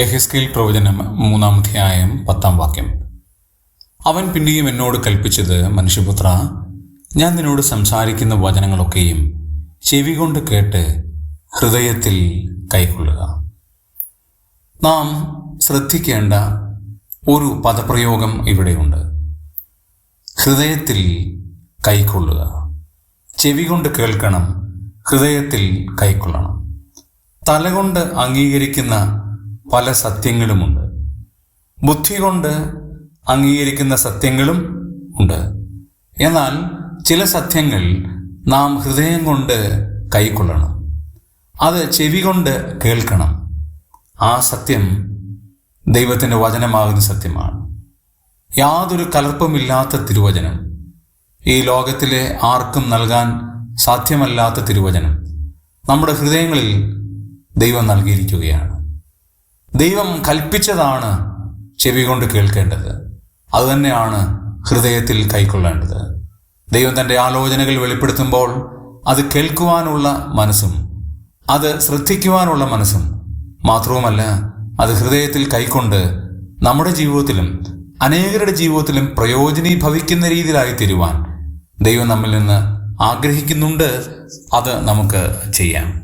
എഹെസ്കേൽ പ്രവചനം മൂന്നാം അധ്യായം പത്താം വാക്യം. അവൻ പിന്നെയും എന്നോട് കൽപ്പിച്ചത് മനുഷ്യപുത്ര ഞാൻ നിന്നോട് സംസാരിക്കുന്ന വചനങ്ങളൊക്കെയും ചെവി കൊണ്ട് കേട്ട് ഹൃദയത്തിൽ കൈക്കൊള്ളുക. നാം ശ്രദ്ധിക്കേണ്ട ഒരു പദപ്രയോഗം ഇവിടെയുണ്ട്. ഹൃദയത്തിൽ കൈക്കൊള്ളുക. ചെവി കൊണ്ട് കേൾക്കണം ഹൃദയത്തിൽ കൈക്കൊള്ളണം. തലകൊണ്ട് അംഗീകരിക്കുന്ന പല സത്യങ്ങളുമുണ്ട്. ബുദ്ധി കൊണ്ട് അംഗീകരിക്കുന്ന സത്യങ്ങളും ഉണ്ട്. എന്നാൽ ചില സത്യങ്ങൾ നാം ഹൃദയം കൊണ്ട് കൈക്കൊള്ളണം. അത് ചെവി കൊണ്ട് കേൾക്കണം. ആ സത്യം ദൈവത്തിന്റെ വചനമാകുന്ന സത്യമാണ്. യാതൊരു കലർപ്പമില്ലാത്ത തിരുവചനം. ഈ ലോകത്തിലെ ആർക്കും നൽകാൻ സാധ്യമല്ലാത്ത തിരുവചനം നമ്മുടെ ഹൃദയങ്ങളിൽ ദൈവം നൽകിയിരിക്കുകയാണ്. ദൈവം കൽപ്പിച്ചതാണ് ചെവി കൊണ്ട് കേൾക്കേണ്ടത്. അതുതന്നെയാണ് ഹൃദയത്തിൽ കൈക്കൊള്ളേണ്ടത്. ദൈവം തന്റെ ആലോചനകൾ വെളിപ്പെടുത്തുമ്പോൾ അത് കേൾക്കുവാനുള്ള മനസ്സും അത് ശ്രദ്ധിക്കുവാനുള്ള മനസ്സും മാത്രവുമല്ല അത് ഹൃദയത്തിൽ കൈക്കൊണ്ട് നമ്മുടെ ജീവിതത്തിലും അനേകരുടെ ജീവിതത്തിലും പ്രയോജനീഭവിക്കുന്ന രീതിയിലായി തീരുവാൻ ദൈവം നമ്മിൽ നിന്ന് ആഗ്രഹിക്കുന്നുണ്ട്. അത് നമുക്ക് ചെയ്യാം.